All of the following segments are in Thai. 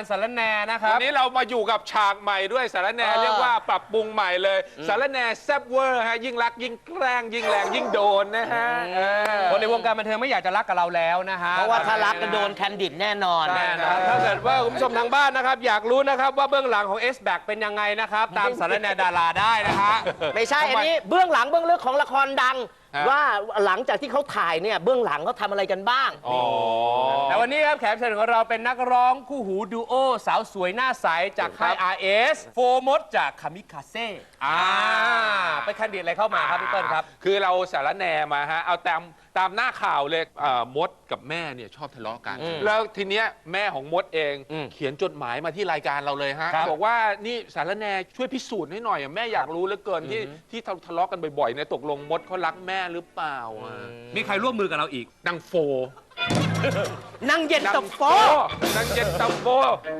การสารแหนนะครัวับนนี้เรามาอยู่กับฉากใหม่ด้วยสารแหนเออเรียกว่าปรับปรุงใหม่เลยสารแหนแซบเวอร์ฮะยิ่งรักยิ่งแกล้งยิ่งแรงยิ่งโดนนะฮะเออคนในวงการบันเทิงไม่อยากจะรักกับเราแล้วนะฮะเพราะว่าถ้ารักก็โดนแคนดิดแน่นอนแน่นะครับถ้าเกิดว่าคุณผู้ชมทางบ้านนะครับ อยากรู้นะครับว่าเบื้องหลังของ S b a c เป็นยังไงนะครับ ตามสารแหนดาราได้นะฮะไม่ใช่อันนี้เบื้องหลังเบื้องลึกของละครดัง ฮะ ว่าหลังจากที่เขาถ่ายเนี่ยเบื้องหลังเขาทำอะไรกันบ้าง อ๋อแต่วันนี้ครับแขกรับเชิญของเราเป็นนักร้องคู่หูดูโอสาวสวยหน้าใสจากค่าย RS โฟมดจากคามิคาเซ่อ่าไปคันดิดอะไรเข้ามาครับพี่เปิ้ลครับ คือเราสารแหนมาฮะ เอาตาม ตามหน้าข่าวเลยเอ่อมดกับแม่เนี่ยชอบทะเลาะกันแล้วทีเนี้ยแม่ของมดเองอืมเขียนจดหมายมาที่รายการเราเลยฮะครับบอกว่านี่สารแหนช่วยพิสูจน์ให้หน่อยอะแม่อยากรู้เหลือเกินที่ที่ทะเลาะกันบ่อยๆเนี่ยตกลงมดเขารักแม่หรือเปล่าอะมีใครร่วมมือกับเราอีก นางโฟ นั่งเย็นนางตะโฟนางเย็นตาโฟ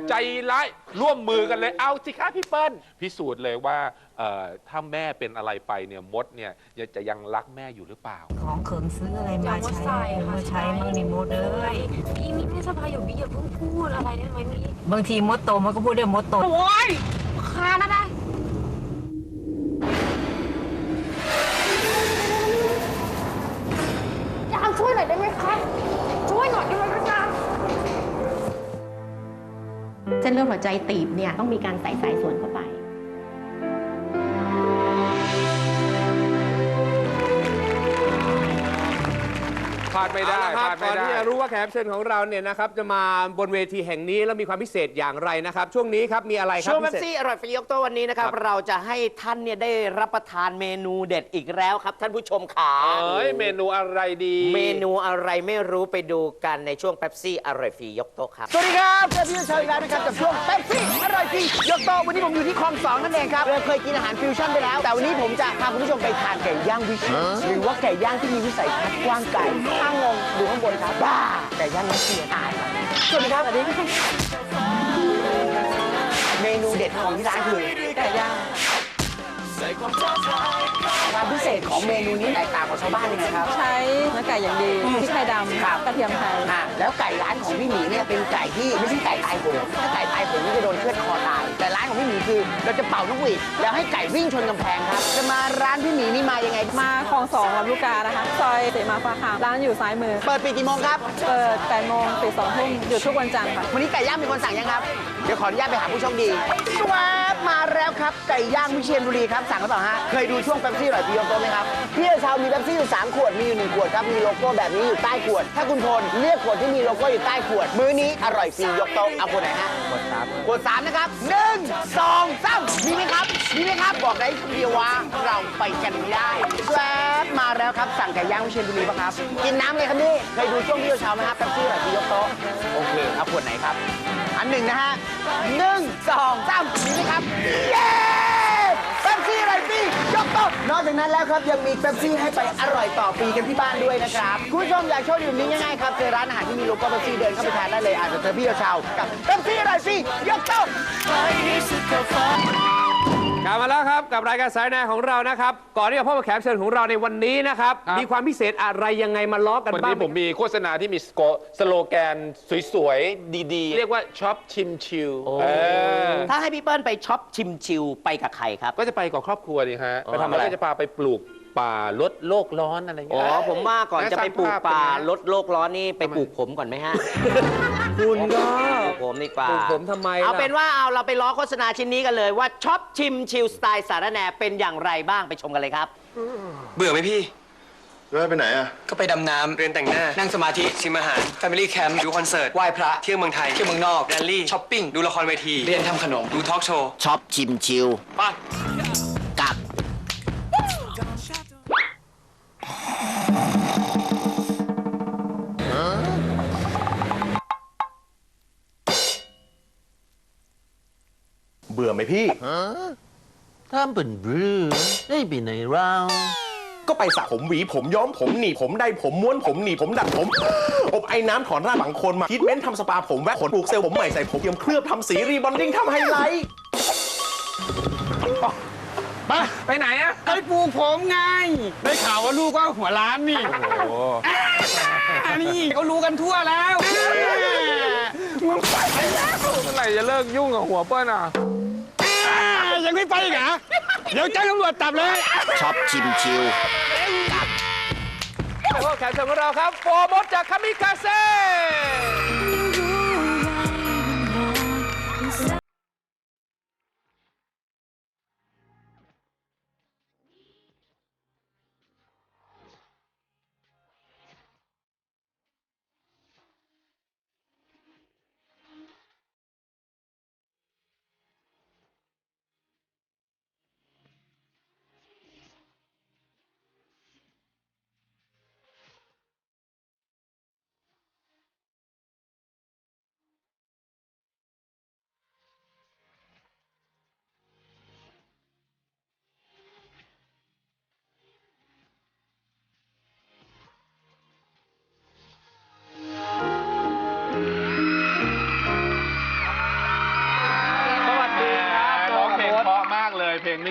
ใจร้ายร่วมมือกันเลยเอาสิคะพี่เปิ้ลพิสูจน์เลยว่าเอ่อถ้าแม่เป็นอะไรไปเนี่ยมดเนี่ยยังจะยังรักแม่อยู่หรือเปล่า ของเขิมซื้ออะไรมาอย่าใช้ค่ะมาใช้มั่งนี่มดเอ้ยมีมีไม่สบายอยู่มีอย่าเพิ่งพูดอะไรได้ไหมมีบางทีมดโตมันก็พูดได้มดโตโอ้ยคานะนะ หัวใจตีบเนี่ยต้องมีการใส่สายส่วนเข้าไป ดไม่ได้เอาละคพรับลาดก่ไม่อนได้ที่จะรู้ว่าแขกรับเชิญของเราเนี่ยนะครับจะมาบนเวทีแห่งนี้แล้วมีความพิเศษอย่างไรนะครับ ช่วงนี้ครับมีอะไรครับช่วงแบพิบเศษ ซี่อร่อยฟรียกโต๊ะวันนี้นะครับ ครับ เราจะให้ท่านเนี่ยได้รับประทานเมนูเด็ดอีกแล้วครับ ท่านผู้ชมขาเอ้ยเมนูอะไรดีเมนูอะไรไม่รู้ไปดูกันในช่วงเป๊ปซี่อร่อยฟรียกโต๊ะครับ สวัสดีครับเจอพี่เชยแล้วนะครับกับช่วงเป๊ปซี่อร่อยฟรียกโต๊ะวันนี้ผมอยู่ที่คลองสองนั่นเองครับเราเคยกินอาหารฟิวชั่นไปแล้ว แต่วันนี้ผมจะพาคุณผู้ชมไปทานไก่ย่างวิเศษหรือว่าไก่ย่างที่มีวิสัยทัศน์กว้างไกลข้างงงดูข้างบนครับบ้าไก่ย่างรัสเซียตายสวัสดีครับสวัสดีครับเมนูเด็ดของที่ร้านคือไก่ย่างความพิเศษของเมนูนี้แตกต่างกว่าชาวบ้านยังไงครับ ใช้เนื้อไก่อย่างดีพริกไทยดครับำกระเทียมไทยอะแล้วไก่ร้านของพี่หมีเนี่ยเป็นไก่ที่ไม่ใช่ไก่ตายโหงถ้าไก่ตายโหงนี่จะโดนเชือดคอตายแต่ร้านของ พี่หมีคือ เราจะเป่านกหวีดแล้วให้ไก่วิ่งชนกำแพงครับจะมาร้านพี่หมีนี่มายังไงมาคลองสองลำลูกกานะคะซอยเสมาฟ้าคามร้านอยู่ซ้ายมือ เปิดปิดกี่โมงครับ เปิด8โมงปิด2ทุ่มหยุดทุกวันจันทร์ค่ะ วันนี้ไก่ย่างมีคนสั่งยังครับ เดี๋ยวขออนุญาตไปหาผู้โชคดีสวบมาแล้วครับ ไก่ย่างวิเชียรบุรีครับ สั่งหรือเปล่าฮะ เคยดูช่วงเป๊ปซี่อร่อยพียงโตไหมครับ พี่เชาวมีเป๊ปซี่อยู่3ขวด มีอยู่1ขวดครับ มีโลโก้แบบนี้อยู่ใต้ขวด ถ้าคุณพลเลือกขวดที่มีโลโก้อยู่ใต้ขวด มื้อนี้อร่อยฟรียกโต๊ะเอาขวดไหนฮะ ขวดสามขวดสามนะครับหนึ่งสองสามมีไหมครับ มีไหมครับ บอกได้คำเดียวว่าเราไปกันไม่ได้แวบมาแล้วครับ สั่งไก่ย่างวิเชียรบุรีป่ะครับ กินน้ำเลยครับนี่ เคยดูช่วงพี่เชาวไหมครับเป๊ปซี่อร่อยพียกโต๊ะ โอเคเอาขวดไหนครับ อันหนึ่งนะฮะหนึ่งสองสามมีไหมครับ เย้เปซี่ยกโต๊ะนอกจากนั้นแล้วครับยังมีเป๊ปซี่ให้ไปอร่อยต่อปีกันที่บ้านด้วยนะครับคุณผู้ชมอยากโชว์อยู่นี้ง่ายๆครับเจอร้านอาหารที่มีโลโก้เป๊ปซี่เดินเข้าไปทานได้เลยอาจจะเจอพี่เชาวกับเป๊ปซี่อร่อยซี่ยกโต๊ะ กลับมาแล้วครับกับรายการสายแนของเรานะครับ ก่อนที่จะพบกับแขกรับเชิญของเราในวันนี้นะครับ ครับ มีความพิเศษอะไรยังไงมาล้อกันวันบ้างนี้ผมมีโฆษณาที่มีสโกสโลแกนสวยๆ ดีๆ เรียกว่าช็อปชิมชิลเออถ้าให้พี่เปิ้ลไปช็อปชิมชิลไปกับใครครับ ก็จะไปกับครอบครัวดีฮะไปทำอะไรแล้วก็จะพาไปปลูก ป่าลดโลกร้อนอะไรอย่างอ๋เงี้อยผมว่าก่อนจะไปปลูกป่าลดโลกร้อนนี่ไปปลูกผมก่อนไหมฮะ คุณก็ปลูกผมดีกว่า ปลูกผมทำไมล่ะ เอาเป็นว่าเอาเราไปล้อโฆษณาชิ้นนี้กันเลยว่าช็อปชิมชิลสไตล์สารแหนเป็นอย่างไรบ้างไปชมกันเลยครับ เบื่อไหมพี่ แล้วไปไหนอะ ก็ไปดำน้ำเรียนแต่งหน้า นั่งสมาธิชิมอาหาร Family Camp ดูคอนเสิร์ต ไหว้พระ เที่ยวเมืองไทย เที่ยวเมืองนอก แรลลี่ ช้อปปิ้ง ดูละครเวที เรียนทำขนม ดูทอล์กโชว์ ช็อปชิมชิล ไป่ บื่อไหมพี่ ถ้าเป็นเรือได้ไปไหนเราก็ไปสระผมหวีผมย้อมผมหนีบผมได้ผมม้วนผมหนีบผมดัดผม อบไอ้น้ำถอนรากบางคนมาทิทเม้นท์ทำสปาผมแวะขนปลูกเซลล์ผมใหม่ใส่ผมเทียมเคลือบทำสีรีบอนดิ้งทำไฮไลท์ไปไปไหนอะไปปลูกผมไง ได้ข่าวว่าลูกก็หัวล้านนี่ โอ้โหอ่านี่เขารู้กันทั่วแล้ว มึงไปแล้วเมื่อไหร่จะเลิกยุ่งกับหัวเปิ้ลอะอ่ายังไม่ไปอีกเหรอเดี๋ยวแจ้งตำรวจจับเลยช็อปชิมชิลแล้วแขกเชิญของเราครับโฟมดจากคามิคาเซ่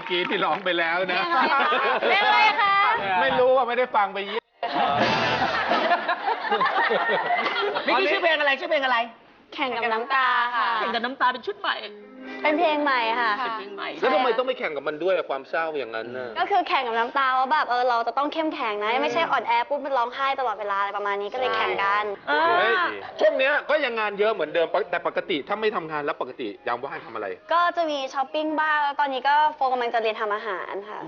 กี้ที่ร้องไปแล้วนะเพลงอะไรคะไม่รู้ว่าไม่ได้ฟังไปเยอะนี่ชื่อเพลงอะไรชื่อเพลงอะไร แข่งกับน้ำตาค่ะ แข่งกับน้ำตาเป็นชุดใหม่ เป็นเพลงใหม่ค่ะเพลงใหม่แล้วทำไมต้องไปแข่งกับมันด้วยอะความเศร้าอย่างนั้นน่ะก็คือแข่งกับน้ำตาว่าแบบเออเราจะต้องเข้มแข็งนะ ไม่ใช่อ่อนแอปุ๊บมันร้องไห้ตลอดเวลาอะไรประมาณนี้ก็เลยแข่งกันเฮ้ยช่วงเนี้ยก็ยังงานเยอะเหมือนเดิมปกแต่ปกติถ้าไม่ทำงานแล้วปกติยามว่างทำอะไรก็จะมีช้อปปิ้งบ้างแล้วตอนนี้ก็โฟกำลังจะเรียนทำอาหารค่ะ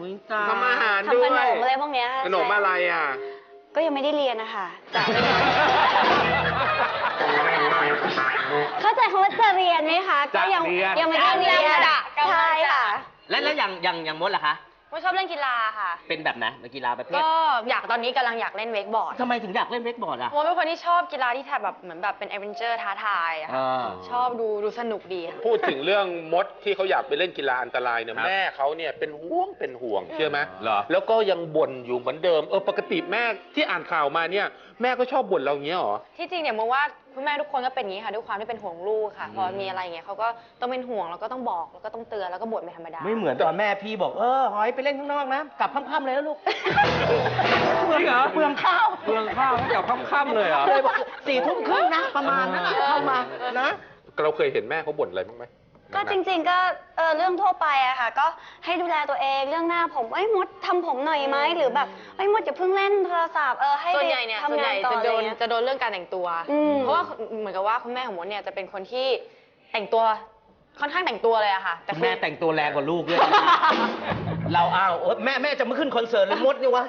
ทำอาหารทำด้วขยนมอะไรพวกเนี้ยขนมอะไรอะ ก็ยังไม่ได้เรียนนะคะแต่เข้าใจคำว่าจะเรียนไหมคะ ก็ยังจะเรียน ยังไม่ได้เรียนใช่ค่ะ และแล้วอย่างอย่างอย่างมดล่ะคะว่าชอบเล่นกีฬาค่ะ เป็นแบบไหนเป็นกีฬาประเภทก็อยากตอนนี้กำลังอยากเล่นเวกบอร์ดทำไมถึงอยากเล่นเวกบอร์ดอะโมเป็นคนที่ชอบกีฬาที่แบบเหมือนแบบเป็นแอดเวนเจอร์ท้าทายอะค่ะอ่า ชอบดูดูสนุกดีค่ะ พูดถึงเรื่องมดที่เขาอยากไปเล่นกีฬาอันตรายเนี่ยแม่เขาเนี่ยเป็นห่วงเป็นห่วงเชื่อไหมเหรอ แล้วก็ยังบ่นอยู่เหมือนเดิมเออปกติแม่ที่อ่านข่าวมาเนี่ย แม่ก็ชอบบ่นเราอย่างเงี้ยเหรอ ที่จริงเนี่ยโมว่าคุณแม่ทุกคนก็เป็นอย่างนี้ค่ะด้วยความที่เป็นห่วงลูกค่ะ พอมีอะไรอย่างเงี้ยเขาก็ต้องเป็นห่วงแล้วก็ต้องบอกแล้วก็ต้องเตือนแล้วก็บ่นเป็นธรรมดา ไม่เหมือนตอนแม่พี่บอกเออหอยไปเล่นข้างนอกนะกลับค่ำๆเลยนะลูกเปลืองเหรอเปลืองข้าวเปลืองข้าวให้กับค่ำๆเลยเหรอ เลยบอกสี่ทุ่มครึ่งนะประมาณนั้นน่ะเข้ามานะ เราเคยเห็นแม่เขาบ่นอะไรบ้างไหม ก็จริงๆก็เออเรื่องทั่วไปอะค่ะ ก็ให้ดูแลตัวเองเรื่องหน้าผมเอ้ยมดทำผมหน่อยไหมหรือแบบเอ้ยมดอย่าเพิ่งเล่นโทรศัพท์เออให้ส่วนไปใหญ่เนี่ยส่วนทำใหงาญ่นต่อจะอะไรโดนเงี้ย จะโดนเรื่องการแต่งตัว อืม เพราะว่าเหมือนกับว่าคุณแม่ของมดเนี่ยจะเป็นคนที่แต่งตัวค่อนข้างแต่งตัวเลยอะค่ะ แต่คือแม่แต่งตัวแรงกว่าลูกด้วย เราอ้าวเออแม่แม่จะไม่ขึ้นคอนเสิร์ตเลยมดนี่วะ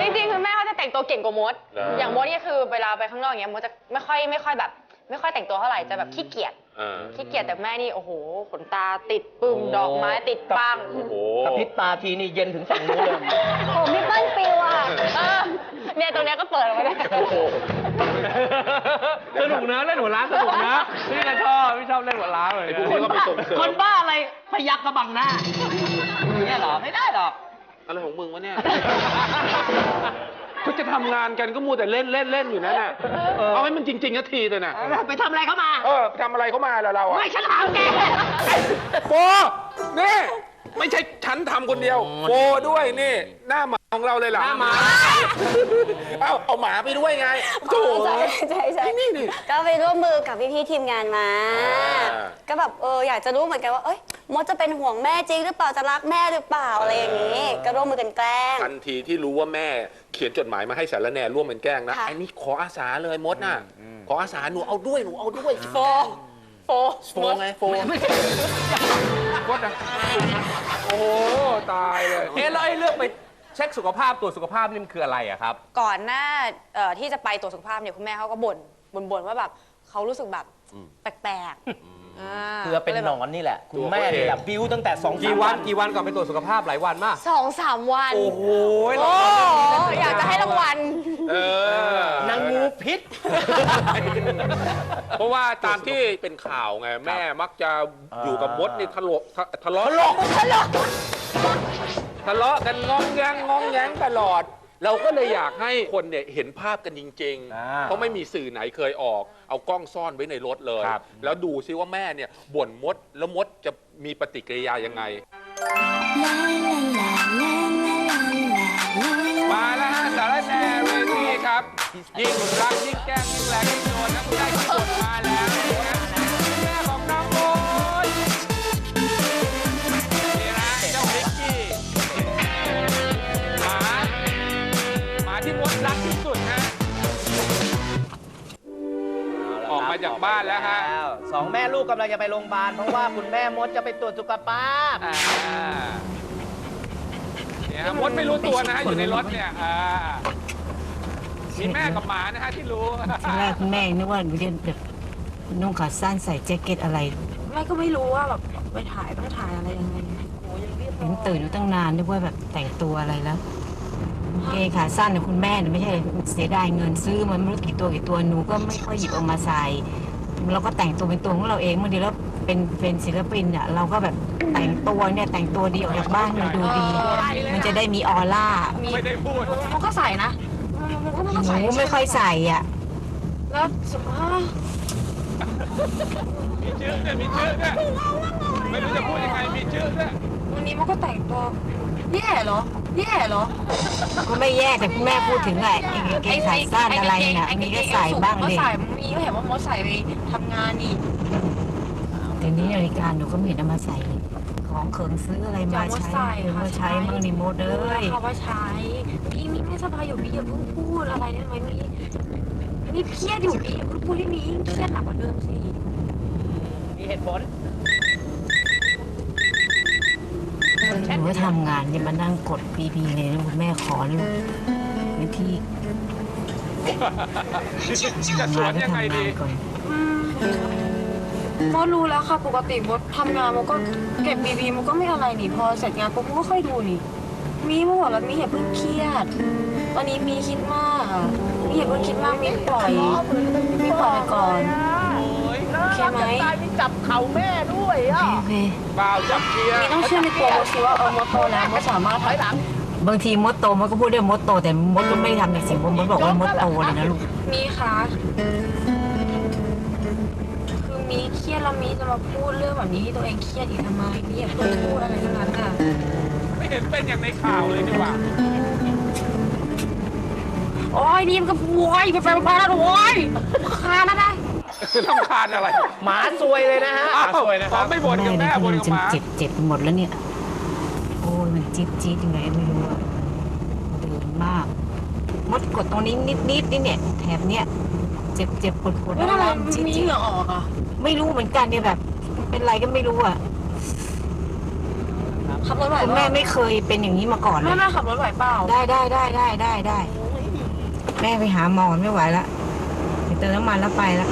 จริงๆคือแม่เขาจะแต่งตัวเก่งกว่ามด เหรออ ย่างมดเนี่ยคือเวลาไปข้างนอกอย่างเงี้ยมดจะไม่ค่อยไม่ค่อยแบบ ไม่ค่อยแต่งตัวเท่าไหร่จะแบบขี้เกียจ เออ ขี้เกียจแต่แม่นี่โอ้โหขนตาติดปึ้งดอกไม้ติดปังโอ้โห กระพริบตาทีนี่เย็นถึงฝั่งนู้นเลยผมพี่เปิ้ลปิวอะเออเนี่ยตรงเนี้ยก็เปิดออกมาได้โอ้โหสนุกนะเล่นหัวล้านสนุกนะพี่ก็ชอบพี่ชอบเล่นหัวล้านเลยไอ้พวกนี้ก็ไปส่งเสริคมนบ้าอะไรพยักกระบังหน้าอย่างเนี่ยเหรอ ไม่ได้หรอก อะไรของมึงวะเนี่ย เขาจะทำงานกันก็มัวแต่เล่นเล่นเล่นอยู่นั่นน่ะเอาให้มันจริงๆนาทีเลยนะไปทำอะไรเข้ามา เออไปทำอะไรเข้ามาล่ะเราอะไม่ฉันถามแกโฟนี่ไม่ใช่ฉันทำคนเดียวโฟด้วยนี่หน้าหมา ของเราเลยเหรอหน้าหมา เอาเอาหมาไปด้วยไงโถ่ใช่ใช่ใช่นี่นี่ก็ไปร่วมมือกับพี่ๆทีมงานมา อ่า ก็แบบเอออยากจะรู้เหมือนกันว่าเอ้ยมดจะเป็นห่วงแม่จริงหรือเปล่าจะรักแม่หรือเปล่าอะไรอย่างนี้ ก็ร่วมมือกันแกล้ง ทันทีที่รู้ว่าแม่เขียนจดหมายมาให้สารแหน่ร่วมเป็นแกล้งนะค่ะ ไอ้นี่ขออาสาเลยมดน่ะ ขออาสาหนูเอาด้วยหนูเอาด้วยโฟโฟโฟไงโฟมดนะโอ้โหตายเลย เอ๊ะแล้วไอ้เรื่องไป เช็คสุขภาพตรวจสุขภาพนี่มันคืออะไรอะครับ ก่อนหน้าเอ่อที่จะไปตรวจสุขภาพเนี่ยคุณแม่เขาก็บ่นบ่นๆว่าแบบเขารู้สึกแบบแปลกๆาเพื่อเป็นหนอนนี่แหละ คุณแม่นี่แหละบิ้วตั้งแต่สองสามกี่วันกี่วันก่อนไปตรวจสุขภาพหลายวันมากสองสามวันโอ้โหโอ้อยากจะให้รางวัล เออนางงูพิษ เพราะว่าตามที่เป็นข่าวไง แม่มักจะอยู่กับมดนี่ทะเลาะทะทะเลาะทะเลาะ ทะเลาะกันงองแงงงองแงงตลอด เราก็เลยอยากให้คนเนี่ยเห็นภาพกันจริงๆเพราะไม่มีสื่อไหนเคยออก เอากล้องซ่อนไว้ในรถเลยแล้วดูซิว่าแม่เนี่ยบ่นมดแล้วมดจะมีปฏิกิริยายังไงมาแล้วฮะสารแหน่เวทีครับ ยิ่งรักยิ่งแกล้งยิ่งแรงยิ่งโดนนักได้ที่สุดมาแล้ว มาจากบ้านแล้วฮะสองแม่ลูกกำลังจะไปโรงพยาบาลเพราะว่าคุณแม่มดจะไปตรวจสุขภาพ อ่าเนี่ยฮะมดไม่รู้ตัวนะฮะอยู่ในรถเนี่ยอ่ามีแม่กับหมานะฮะที่รู้ ทีแรกคุณแม่นึกว่าหนูจะแบบนุ่งขาสั้นใส่แจ็คเก็ตอะไรแม่ก็ไม่รู้ว่าแบบไปถ่ายต้องถ่ายอะไรยังไงเห็นตื่นอยู่ตั้งนานนึกว่าแบบแต่งตัวอะไรแล้วกาง เกงขาสั้นเนี่ยคุณแม่เนี่ยไม่ใช่เสียดายเงินซื้อมันไม่รู้กี่ตัวกี่ตัวหนูก็ไม่ค่อยหยิบเออกมาใส่เราก็แต่งตัวเป็นตัวของเราเองบางทีแล้วเป็นเป็นศิลปินเนี่ยเราก็แบบแต่งตัวเนี่ยแต่งตัวดีออกจากบ้านมันดูดี มันจะได้มีออร่าไม่ได้พูดมันก็ใส่นะมันก็มันก็หใส่นูไม่ค่อยใส่อะแล้วสุดท้ายมีชื่อเนี่ยมีชื่อเนี่ยไม่รู้จะพูดยังไงมีชื่อเนี่ยวันนี้มันก็แต่งตัวแย่เหรอ แย่เหรอก็ไม่แย่แต่คุณแม่พูดถึงไอ้ไอ้กางเกงขาสั้นอะไรน่ะมีก็ใส่บ้างก็ดิใส่มีก็เห็นว่ามดใส่ไปทำงานนี่เดี๋ยวนี้นาฬิกาหนูก็ไม่เห็นเอามาใส่ ของเขิงซื้ออะไรมาใช้หรือว่าใช้มั่งนี่โมดเอ้ยเขาว่าใช้มีมีไม่สบายอยู่มีอย่าเพิ่งพูดอะไรได้ไหมมีมีเครียดอยู่มีอย่าเพิ่งพูดให้มียิ่งเครียดหนักกว่าเดิมสิมีเหตุผล หนูก็ทำงานเนี่ยมานั่งกดปีพีเลยนะคุณแม่ขอเลยวิธีจะสวนยังไงดีก่อน มดรู้แล้วค่ะ ปกติมดทำงานมันก็เก็บบีบีมันก็ไม่อะไรนี่พอเสร็จงานปุ๊บมันก็ค่อยดูนี่ มีมาบอกแล้วมีอย่าเพิ่งเครียดตอนนี้มีคิดมากอะมีอย่าเพิ่งคิดมากมีปล่อยมีปล่อยไปก่อน โอเคไหมมีจับเข่าแม่ด้วย อะโอเคเปล่าจับเกียร์มีต้องเชื่อในตัวมดสิว่าเออมดโตแล้วมดสามารถถอยหลัง บางทีมดโตมันก็พูดได้มดโต แต่มดก็ไม่ได้ทำในสิ่งที่มดบอกว่ามดโตเลยนะลูก มีคะคือมีเครียดแล้วมีจะมาพูดเรื่องแบบนี้ที่ตัวเองเครียดอีกทำไมมีอย่าเพิ่งพูดอะไรทั้งนั้นค่ะไม่เห็นเป็นอย่างในข่าวเลยดีกว่าโอ้ยนี่มันก็โว้ยไปไปไปแล้วโว้ยคานะนะ ลำคาญอะไรหมาซวยเลยนะฮะอ้าวขอไม่บ่นกับแม่แม่เนี่ยบ่นกำลังกับจะหมาเจ็บเจ็บหมดแล้วเนี่ย โอ้ยมันจี๊ดจี๊ดยังไงไม่รู้อะเดินมาก มดกดตรงนี้นิดนิดนี่เนี่ยแถบเนี่ยเจ็บเจ็บปวดปวดไม่ทำไมจี๊ดมีจี๊เหดงื่อออกอะไม่รู้เหมือนกันเนี่ยแบบ เป็นไรก็ไม่รู้อะขับรถไหวคุณเปแม่ล่าไม่เคยเป็นอย่างนี้มาก่อนเลแม่ยแม่ขับรถไหวเปล่าได้ได้ได้ได้ได้ได้แม่ไปหาหมอไม่ไหวละไปเติมน้ำมันแล้วไปละ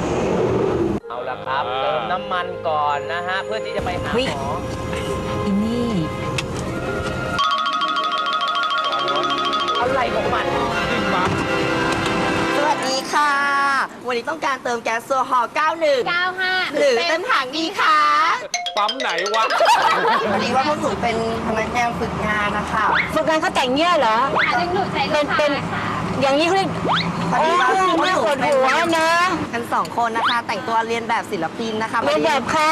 เอาละครับเติมน้ำมันก่อนนะฮะ เพื่อที่จะไปหาเฮ้ยหมออีนี่ อะไรของมัน สวัสดีค่ะ วันนี้ต้องการเติมแก๊สโซฮอล์91 95หรือเต็มถังดีคะปั๊มไหนวะพอดีว่าพวกหนูเป็นพนักงานฝึกงานนะคะ ฝึกงานเขาแต่งเงี้ยเหรอเป็นเป็นอย่างนี้เขาเรียก พอโอ้ดีว่าพวกไม่หนูปวดเป็นหัวนะกันสองคนนะคะ แต่งตัวเรียนแบบศิลปินนะคะเป็นแบบใคร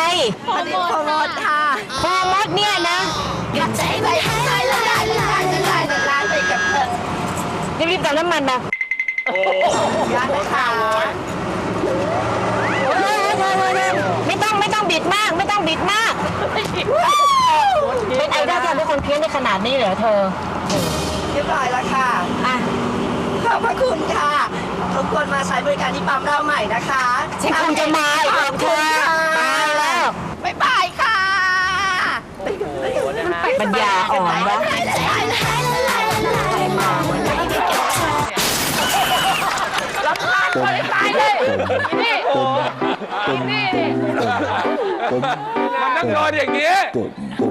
พอดีโปรโมทค่ะพอมดเนี่ยนะอยากใจไปให้ใจละลายละลายละลายละลายไปกับเธอรีบๆเติมน้ำมันมาโอ้ยากนะคะเฮ้ยเฮ้ยเฮ้ยเฮ้ยไม่ต้องไม่ต้องบิดมาก ไม่ต้องบิดมากเป็นไอดอลที่ทำให้คนเพี้ยนได้ขนาดนี้เหรอเธอเรียบร้อยแล้วค่ะอะข อบพระคุณค่ะทุกคนมาใช้บริการที่ปั๊มเราใหม่นะคะฉันคงจะมาอีกหรอกเธอตายแล้วบ๊ายบายค่ะปัญญาอ่อนวะมันต้องโดนอย่างนี้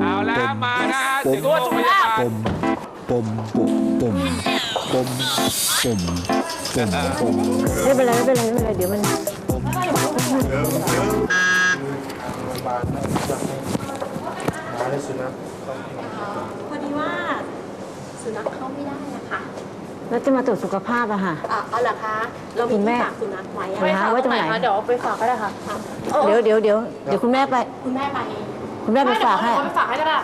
เอาแล้วมานะฮะถึงโรงพ ยาบาลไม่เป็นไรไม่เป็นไรไม่เป็นไรเดี๋ยวมันพอดีว่าสุนัขเข้าไม่ได้นะคะแล้วจะมาตรวจสุขภาพอะค่ะ อะเอาเหรอคะ เรามีคุณแม่ ที่ฝากสุนัขไว้อะไปหาไว้ตรงไหนเดี๋ยวไปฝากก็ได้ค่ะเดี๋ยวเดี๋ยวเดี๋ยวเดี๋ยวคุณแม่ไป คุณแม่ไปคุณแม่ไปฝากให้ไปฝากให้ก็ได้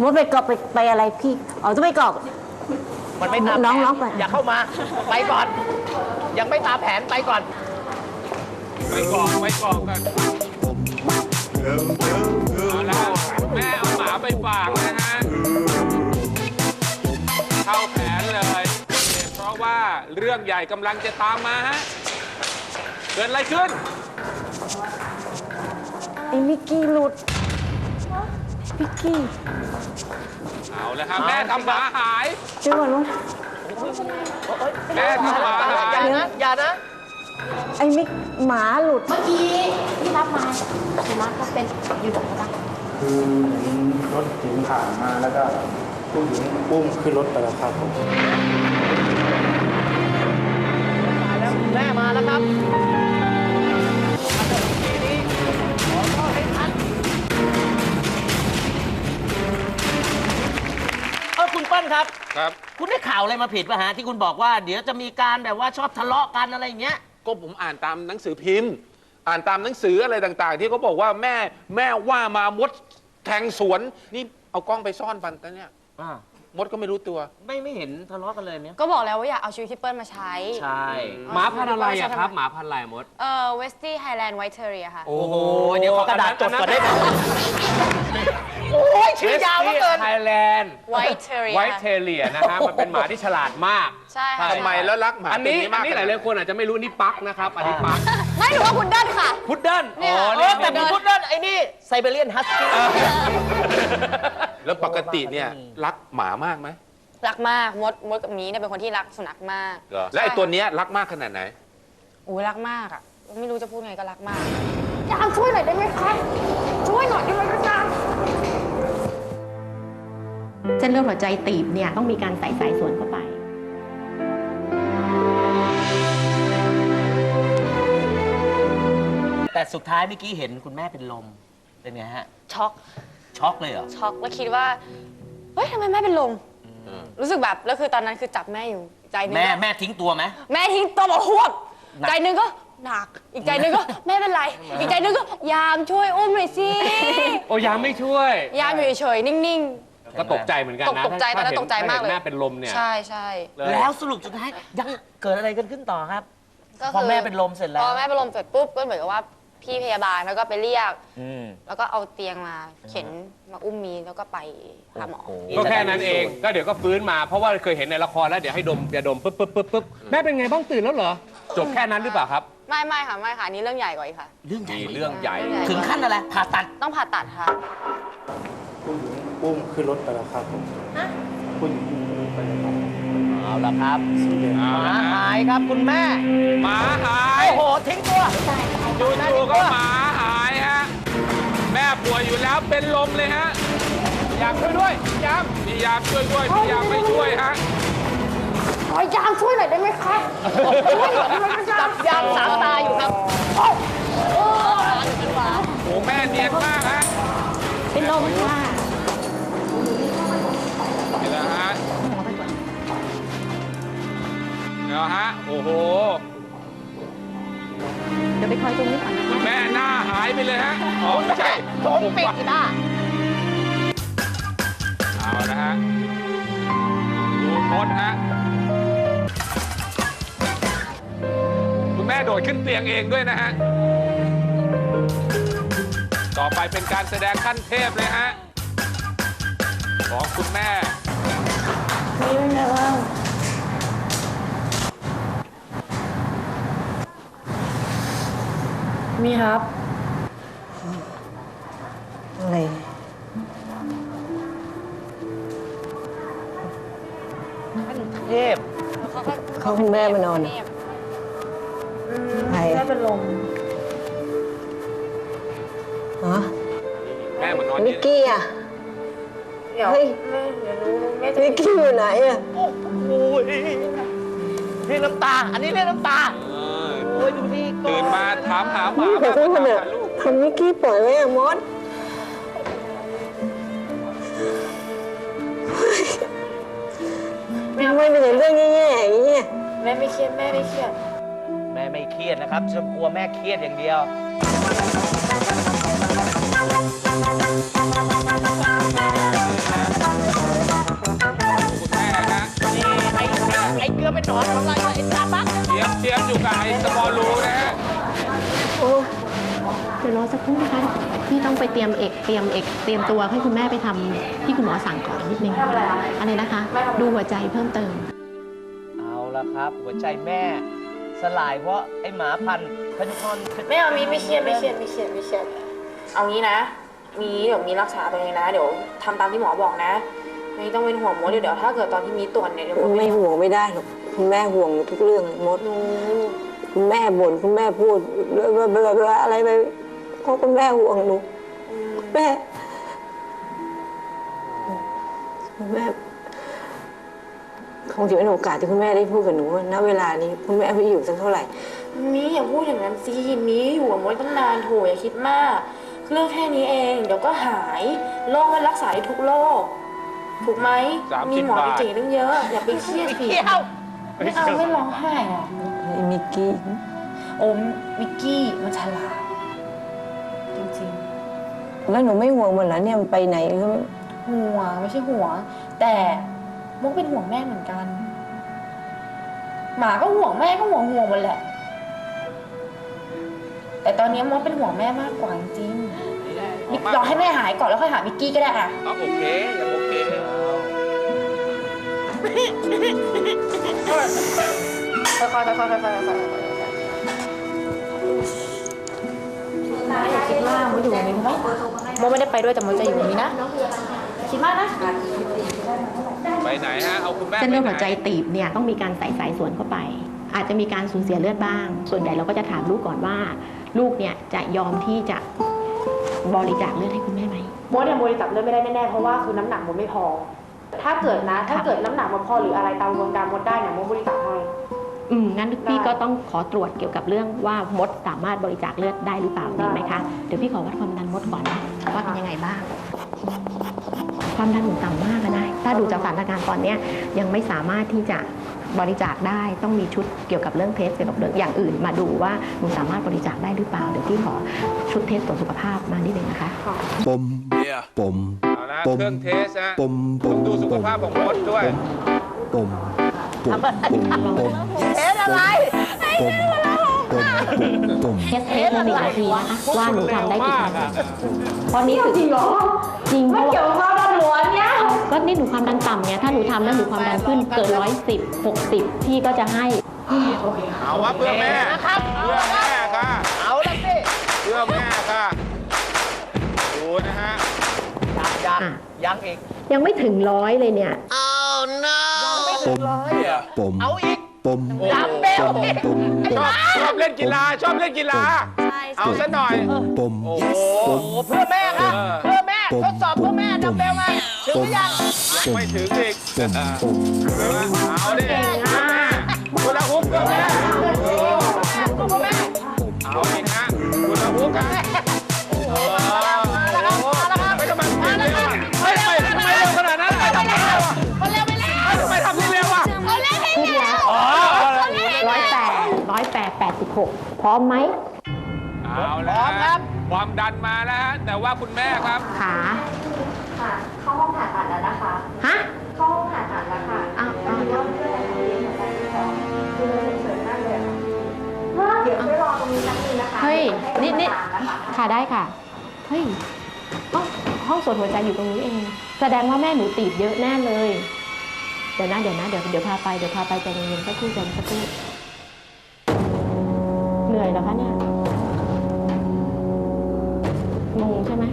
มดไปกรอกไปไปอะไรพี่ อ๋อต้องไปกรอก มันไม่ตามน้องแผน้องไปอย่าเข้ามา ไปก่อน ยังไม่ตามแผนไปก่อนไปกองไว้กองกันเอาละแม่เอาหมาไปฝากนะฮะ เข้าแผนเลย เพราะว่าเรื่องใหญ่กำลังจะตามมาฮะ เกิดอะไรขึ้น ไอ้มิกกี้หลุดมิกกี้ เอาละครับแม่ทำหมาหายเดี๋ยวก่อนว่าแม่ทำหมาหาย อย่านะอย่านะ ไอ้มิกหมาหลุด เมื่อกี้ที่รับมาสุนัขก็เป็นอยู่ตรงนั้นคือเห็นรถเก๋งผ่านมาแล้วก็ผู้หญิงอุ้มขึ้นรถไปแล้วครับผมมาแล้วแม่มาแล้วครับ ลครับ ครับ คุณได้ข่าวอะไรมาผิดป่ะฮะที่คุณบอกว่า เดี๋ยวจะมีการแบบว่าชอบทะเลาะกันอะไรอย่างเงี้ย ก็ผมอ่านตามหนังสือพิมพ์ อ่านตามหนังสืออะไรต่างๆ ที่เขาบอกว่าแม่แม่ว่ามามดแทงสวนนี่เอากล้องไปซ่อนปันตะเนี่ยอ่า มดก็ไม่รู้ตัว ไม่ไม่เห็นทะเลาะกันเลยเนี่ยก็บอกแล้วว่าอยากเอาชีวิตที่เปิ้ลมาใช้ ใช่ หมาพันธุ์อะไรอะครับ หมาพันธุ์อะไรมด เอ่อเวสตี้ไฮแลนด์ไวท์เทอรีค่ะ โอ้โห เดี๋ยวขอกระดาษจดก่อนได้ไหม โอ้ยชื่อยาวเหลือเกิน ไทยแลนด์ White Terrier ไวท์เทเลียนะฮะมันเป็นหมาที่ฉลาดมาก ใช่ค่ะทำไมแล้วรักหมาอันนี้ตัวนี้อัมานกนี้หขนาดลายๆคนอาจจะไม่รู้นี่ปักนะครับอันนี้ปักไม่หรือว่าพุดเดิ้ลค่ะ พุดเดิ้ลเนี่ยอ๋อเอนี่อแต่มีพุดเดิ้ลไอ้นี่ไซเบเรียนฮัสกี้แล้วปกติเนี่ยรักหมามากไหมรักมากมดมดกับหมีเนี่ยเป็นคนที่รักสุนัขมากและไอ้ตัวเนี้ยรักมากขนาดไหนโอ้ยรักมากอะไม่รู้จะพูดไงก็รักมากยามช่วยหน่อยได้ไหมคะช่วยหน่อยได้ไหมคะ เส้นเลือดหัวใจตีบเนี่ยต้องมีการใส่สายส่วนเข้าไปแต่สุดท้ายเมื่อกี้เห็นคุณแม่เป็นลมเป็นไงฮะ ช็อกช็อกเลยเหรอช็อกแล้วคิดว่าเฮ้ยทำไมแม่เป็นลมรู้สึกแบบแล้วคือตอนนั้นคือจับแม่อยู่ใจหนึงแม่ก็แม่ทิ้งตัวไหม แม่ทิ้งตัวบอกหวบหนัก ใจหนึงก็หนัก อีกใจหนึงก็ไม่เป็นไร อีกใจหนึงก็ยามช่วยอุ้มหน่อยสิ โอ้ยามไม่ช่วย ยามอยู่เฉยๆนิ่ง ก็ตกใจเหมือนกันนะตกใจถ้าตอนนั้นเห็ตกใจมากเลย ถ้ห็นแม่เป็นลมเนี่ยๆใช่ใช่แล้วสรุปสุดท้ายยังเกิดอะไรกันขึ้นต่อครับก็พอแม่เป็นลมเสร็จแล้วพอแม่เป็นลมเสร็จปุ๊บก็เหมือนกับว่าพี่พยาบาลแล้วก็ไปเรียก อืม แล้วก็เอาเตียงมาเข็นมาอุ้มมีแล้วก็ไปหาหมอ ก็แค่นั้นเอง ก็เดี๋ยวก็ฟื้นมา เพราะว่าเคยเห็นในละครแล้วเดี๋ยวให้ดมยาดมปุ๊บปุ๊บปุ๊บปุ๊บแม่เป็นไงบ้างตื่นแล้วเหรอ จบแค่นั้นหรือเปล่าครับ ไม่ไม่ค่ะไม่ค่ะอันนี้เรื่องใหญ่กว่าอีกค่ะ เรื่องใหญ่มีเรื่องใหญ่ ถึงขั้นอะไรผ่าตัด ต้องผ่าตัดค่ะ ผู้หญิงอุ้มขึ้นรถไปแล้วครับผมผู้หญิงอุ้มไปแล้วครับเอาละครับสีแดงเอาหละมาฮะหายครับคุณแม่ หมาหายโอ้โห ทิ้งตัวจู่ๆก็หมาหายฮะ แม่ป่วยอยู่แล้วเป็นลมเลยฮะ อยากช่วยด้วยยามพี่ยามช่วยด้วยพี่ยามไม่ช่วยฮะ ขอยามช่วยหน่อยได้ไหมคะช่วยหน่อยได้ไหมคะจับยางสามตาอยู่ครับโอ้แม่เนียนมากฮะ เป็นลมค่ะ เดี๋ยวฮะ โอ้โห เดี๋ยวไปคอยตรงนี้ก่อนนะคะแม่หน้าหายไปเลยฮะ อ๋อไม่ใช่ผมปิดอีบ้าเอาละฮะ ดูมดฮะ คุณแม่โดดขึ้นเตียงเองด้วยนะฮะ ต่อไปเป็นการแสดงขั้นเทพเลยฮะ ของคุณแม่มีเป็นไงบ้าง มีครับ อะไรเทพเขาคุณแม่มานอนใครแม่เป็นลมฮะแม่เหมือนนอนมิเย็กนกี้อะเดี๋ยวเฮ้ย แม่เดี๋ยวรู้แม่จะมิกกี้อยู่ไหนอะโอ้ยเรียกน้ำตา อันนี้เรียกน้ำตาโอ้ ยดูนี่ก่อนตื่นมาถามหาหมาแต่มาทุกคนถามอะหาลูกทำมิกกี้ปล่อยไว้อะมดทำไมเป็นแต่เรื่องแย่ๆอย่างเงี้ยแม่ไม่เครียดแม่ไม่เครียดแม่ไม่เครียดนะครับฉันกลัวแม่เครียดอย่างเดียว คุณแม่ฮะนี่ียบอยู่กับไอ้สมอลรูนะฮะโอ้เดี๋ยวรอสักครู่นะคะพี่ต้องไปเตรียมเอกเตรียมเอกเตรียมตัวให้คุณแม่ไปทำที่คุณหมอสั่งก่อนนิดนึงอะไรนะคะ ดูหัวใจเพิ่มเติม เอาละครับ หัวใจแม่ สลายเพราะไอ้หมาพันพันคอนไม่เอามีไม่เครียดไม่เครียดไม่เครียดไม่เครียดเอางี้นะ มีเดี๋ยวมีรักษาตัวเองนะ เดี๋ยวทำตามที่หมอบอกนะ ไม่ต้องเป็นห่วงหมอเดี๋ยวถ้าเกิดตอนที่มีตรวจเนี่ยเดี๋ยวไม่ห่วงไม่ได้หรอก คุณแม่ห่วงทุกเรื่องมดคุณแม่บ่นคุณแม่พูดอะไรไปเพราะคุณแม่ห่วงหนูแม่คุณแม่คงจะเป็นโอกาสที่คุณแม่ได้พูดกับหนูณเวลานี้คุณแม่ไม่อยู่สักเท่าไหร่มีอย่าพูดอย่างนั้นสิมีอยู่กับมดตั้งนานโถอย่าคิดมากเรื่องแค่นี้เองเดี๋ยวก็หายโรคมันรักษาได้ทุกโรคถูกไหม30มีหมอบาทเก่งๆตั้งเยอะอย่าไปเครียดสิ ไม่เอาไม่ร้องไห้อะมิกกี้โอมมิกกี้มันฉลาดจริงแล้วหนูไม่ห่วงมันเหรอเนี่ยมันไปไหนก็ไม่ๆห่วงไม่ใช่ห่วง แต่มกเป็นห่วงแม่เหมือนกัน หมาก็ห่วงแม่ก็ห่วงห่วงหมดแหละ แต่ตอนนี้มดเป็นห่วงแม่มากกว่าจริงๆมิกรอให้แม่หายก่อนแล้วค่อยหามิกกี้ก็ได้อะเอาโอเคยังโอเค ค่อยๆค่อยๆค่อยๆค่อยๆค่อยๆค่อยๆอย่าคิดมากมดอยู่ตรงนี้ไหมโมไม่ได้ไปด้วยแต่โมจะอยู่ตรงนี้นะคิดมากนะไปไหนฮะเอาคุณแม่เส้นเลือดหัวใจตีบเนี่ยต้องมีการใส่สายสวนเข้าไป อาจจะมีการสูญเสียเลือดบ้าง ส่วนใหญ่เราก็จะถามลูกก่อนว่า ลูกเนี่ยจะยอมที่จะบริจาคเลือดให้คุณแม่ไหมโมเนี่ยบริจาคเลือดไม่ได้แน่ๆเพราะว่าคือน้ำหนักโมไม่พอ ถ้าเกิดนะ ถ้าเกิดน้ำหนักมันพอหรืออะไรตามกระบวนการโมดได้เนี่ยโมบริจาคให้ อืมงั้นพี่ก็ต้องขอตรวจเกี่ยวกับเรื่องว่ามดสามารถบริจาคเลือดได้หรือเปล่าดีไหมคะ เดี๋ยวพี่ขอวัดความดันมดก่อนนะว่าเป็นยังไงบ้าง ความดันหนูต่ำมากอะนะ ถ้าดูจากสถานการณ์ตอนเนี้ยยังไม่สามารถที่จะบริจาคได้ ต้องมีชุดเกี่ยวกับเรื่องเทสเกี่ยวกับเรื่องอย่างอื่น มาดูว่าหนูสามารถบริจาคได้หรือเปล่า เดี๋ยวพี่ขอชุดเทสตรวจสุขภาพมานิดนึงนะคะ ปม ปม เอาละปมเครื่องเทสฮะปมปต้อมงดูสุขภาพของมดด้วย ปมปมปมปมเห็นอะไรปมปมปมเทสเทสมาหนึ่งนาทีนะคะว่าหนูทำได้กี่คะแนนเพราะนี่คือจริงเหรอจริงไม่เกี่ยวกับความดันหัวเนี่ยก็นี่หนูความดันต่ำเนี่ยถ้าหนูทำแล้วหนูความดันขึ้นเกินร้อยสิบหกสิบพี่ก็จะให้เอาว่าเพื่อแม่นะครับเพื่อแม่ค่ะเอาละสิเพื่อแม่ค่ะดูนะฮะ ยังยังยังอีก ยังไม่ถึงร้อยเลยเนี่ยปมปมเอาอีกปมดัมเบลปมปมชอบชอบเล่นกีฬาชอบเล่นกีฬาเอาซะหน่อยปมโอ้โหปมโอ้เพื่อแม่ครับเพื่อแม่ปมทดสอบเพื่อแม่ดัมเบลมาถึงหรือยังปมไม่ถึงอีกปมปมเอาดิ 86 พร้อมไหมเอาพร้อมครับ ความดันมาแล้วฮะแต่ว่าคุณแม่ครับ ขาค่ะ เข้าห้องผ่าตัดแล้วนะคะ ฮะ เข้าห้องผ่าตัดแล้วค่ะอ้าวอ้าวเดี๋ยวช่วยรอตรงนี้แป๊บนึงนะคะเฮ้ยนี่นี่ค่ะได้ค่ะ เฮ้ยห้องส่วนหัวใจอยู่ตรงนี้เอง แสดงว่าแม่หนูตีบเยอะแน่นเลย เดี๋ยวนะเดี๋ยวนะเดี๋ยวเดี๋ยวพาไปเดี๋ยวพาไปใจเย็นๆสักครู่ใจสักครู่ นื่อยแล้วคะเนี่ยงงใช่ไหม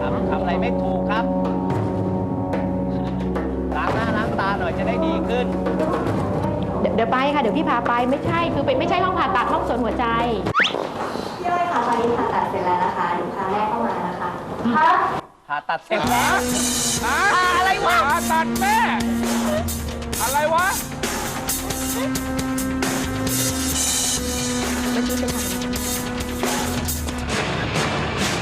ทำทำอะไรไม่ถูกครับ ล้างหน้าล้างตาหน่อยจะได้ดีขึ้น เดี๋ยวเดี๋ยวไปค่ะ เดี๋ยวพี่พาไปไม่ใช่คือเป็นไม่ใช่ห้องผ่าตัดห้องสวนหัวใจ พี่อ้อยค่ะตอนนี้ผ่าตัดเสร็จแล้วนะคะลูกค้าแรกเข้ามานะคะผ่าตัดเสร็จแล้ว อะไรวะตัดแม่ อะไรวะ มื่อกี้เป็นทาง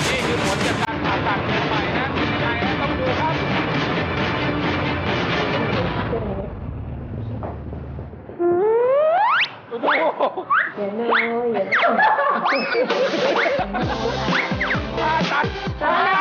นี่คือผลจากการผ่าตัดเชียงใหม่นะยังไงฮะต้องดูครับโอ้โหอย่าเลยอย่าเลย ผ่าตัด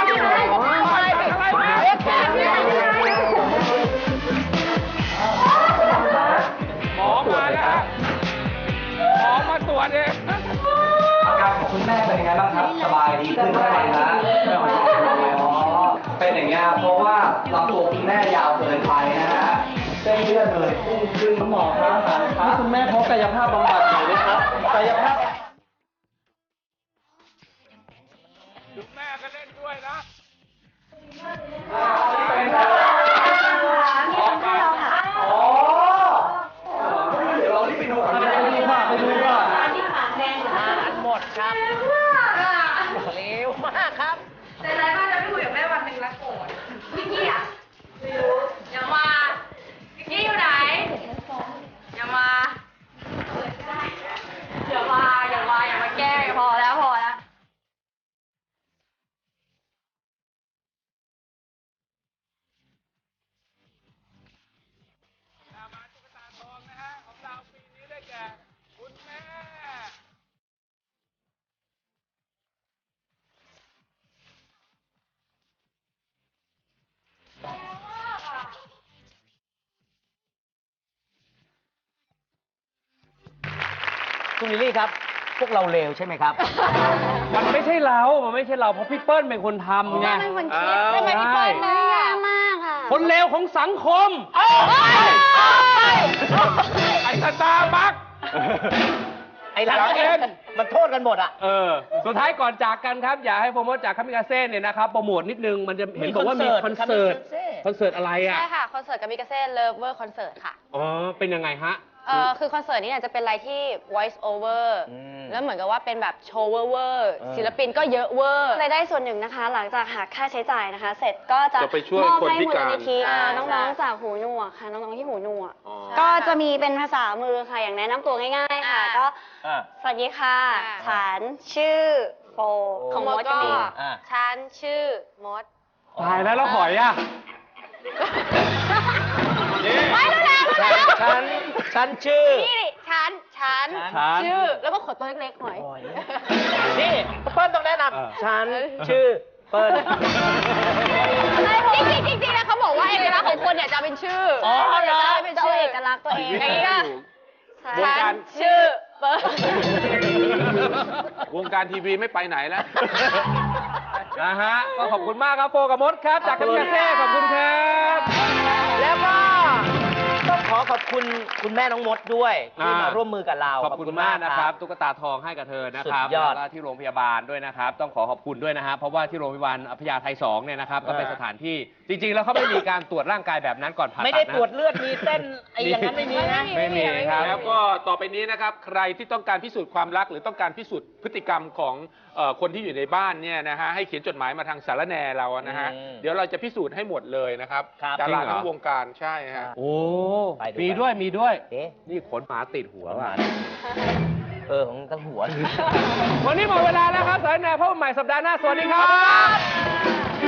คุณลิลลี่ครับ พวกเราเลวใช่ไหมครับ มันไม่ใช่เรา มันไม่ใช่เรา เพราะพี่เปิ้ลเป็นคนทำไง เป็นคนคิดอ้าวทำไมพี่เปิ้ลใช่น่ายากมากค่ะ คนเลวของสังคม ไอ้สตาร์บัค ไอ้หลังอยากเล่นมันโทษกันหมดอะ เออ สุดท้ายก่อนจากกันครับ อยากให้โปรโมทจากคามิกาเซ่เนี่ยนะครับโปรโมทนิดนึง มันจะเห็นบอกว่ามีคอนเสิร์ต คอนเสิร์ตอะไรอะ ใช่ค่ะ คอนเสิร์ตกับมิกาเซ่เลิฟเวอร์คอนเสิร์ตค่ะ อ๋อ เป็นยังไงฮะ เออคือคอนเสิร์ตนี้เนี่ยจะเป็นอะไรที่ voice over แล้วเหมือนกับว่าเป็นแบบโชว์เวอร์เวอร์เออศิลปินก็เยอะเวอร์รายได้ส่วนหนึ่งนะคะ หลังจากหักค่าใช้จ่ายนะคะ เสร็จก็จะจะไปช่วยมอบคนให้พิมูลการ นิธิอ่าอ่าน้องใช่ๆจากหูหนวกค่ะ น้องๆที่หูหนวก อ๋อก็จะมีเป็นภาษามือค่ะ อย่างแนะนำตัวง่ายๆค่ะก็สวัสดีค่ะฉันชื่อโฟของมดก็มีอ่าฉันชื่อมด ตายแล้วแล้วหอยอะ ไม่รู้แล้วรู้แล้ว ฉัน ฉันชื่อ นี่ดิฉันฉันฉัน ชื่อ แล้วก็ขดตัวเล็กๆหน่อย นี่เปิ้ลต้องแนะนเออำฉันชื่อเปิ้ลจริงๆจริงๆแล้วเขาบอกว่าเอกลักษณ์ของคนเนี่ยจะเป็นชื่ออ๋อเหรอจะเป็นชื่อเอกลักษณ์ตัวเองอย่างนี้ก็วงการชื่อเปิ้ลวงการทีวีไม่ไปไหนแล้วนะฮะก็ขอบคุณมากครับโฟกับมดครับ จากคามิกาเซ่ขอบคุณครับ แล้วก็ต้อง ขอขอบคุณคุณแม่น้องมดด้วยที่มาอ่าร่วมมือกับเราขอบคุณมากนะครับ ตุ๊กตาทองให้กับเธอนะครับสุดยอดแล้วก็ที่โรงพยาบาลด้วยนะครับ ต้องขอขอบคุณด้วยนะครับเพราะว่าที่โรงพยาบาลพญาไทสองเนี่ยนะครับก็เป็นอ่าสถานที่จริง ๆ แล้วเขาไม่มีการตรวจร่างกายแบบนั้นก่อนผ่าตัดนะไม่ได้ตรวจเลือดมีเส้นไอ้อย่างนั้นไม่มีนะไม่มีครับแล้วก็ต่อไปนี้นะครับใครที่ต้องการพิสูจน์ความรักหรือต้องการพิสูจน์พฤติกรรมของเอ่อคนที่อยู่ในบ้านเนี่ยนะฮะให้เขียนจดหมายมาทางสารแหนเรานะฮะอืมเดี๋ยวเราจะพิสูจน์ให้หมดเลยนะครับครับดาราจริงเหรอทั้งวงการใช่ฮะโอ้ไปดูมีด้วยมีด้วย เอ๊ะนี่ขนหมาติดหัวว่ะเออของทั้งหัว วันนี้หมดเวลาแล้วครับสายแนวพบกันใหม่สัปดาห์หน้า สวัสดีครับ